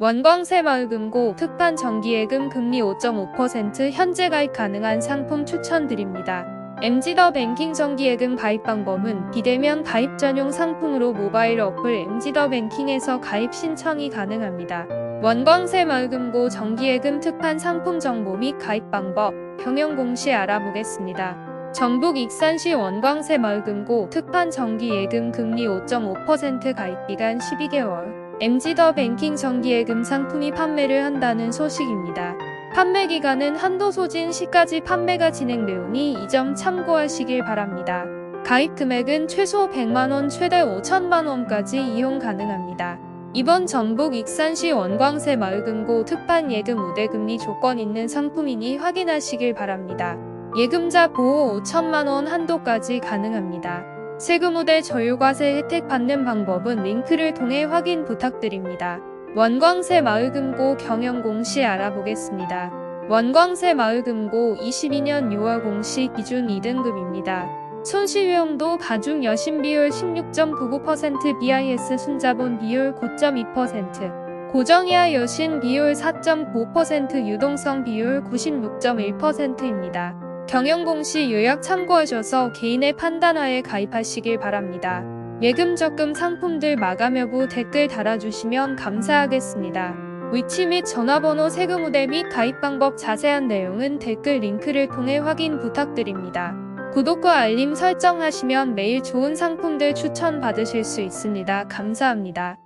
원광새 마을 금고 특판 정기예금 금리 5.5% 현재 가입 가능한 상품 추천드립니다. MG더 뱅킹 정기예금 가입 방법은 비대면 가입 전용 상품으로 모바일 어플 MG더 뱅킹에서 가입 신청이 가능합니다. 원광새 마을 금고 정기예금 특판 상품 정보 및 가입 방법, 경영 공시 알아보겠습니다. 전북 익산시 원광새 마을금고 특판 정기예금 금리 5.5% 가입 기간 12개월. MG더 뱅킹 정기예금 상품이 판매를 한다는 소식입니다. 판매 기간은 한도 소진 시까지 판매가 진행되오니 이 점 참고하시길 바랍니다. 가입 금액은 최소 100만원, 최대 5천만원까지 이용 가능합니다. 이번 전북 익산시 원광새 마을금고 특판 예금 우대금리 조건 있는 상품이니 확인하시길 바랍니다. 예금자 보호 5천만원 한도까지 가능합니다. 세금 우대 저율과세 혜택 받는 방법은 링크를 통해 확인 부탁드립니다. 원광새 마을금고 경영 공시 알아보겠습니다. 원광새 마을금고 22년 6월 공시 기준 2등급입니다. 손실위험도 가중 여신 비율 16.99% BIS 순자본 비율 9.2% 고정이하 여신 비율 4.9% 유동성 비율 96.1%입니다. 경영공시 요약 참고하셔서 개인의 판단하에 가입하시길 바랍니다. 예금 적금 상품들 마감 여부 댓글 달아주시면 감사하겠습니다. 위치 및 전화번호 세금 우대 및 가입 방법 자세한 내용은 댓글 링크를 통해 확인 부탁드립니다. 구독과 알림 설정하시면 매일 좋은 상품들 추천 받으실 수 있습니다. 감사합니다.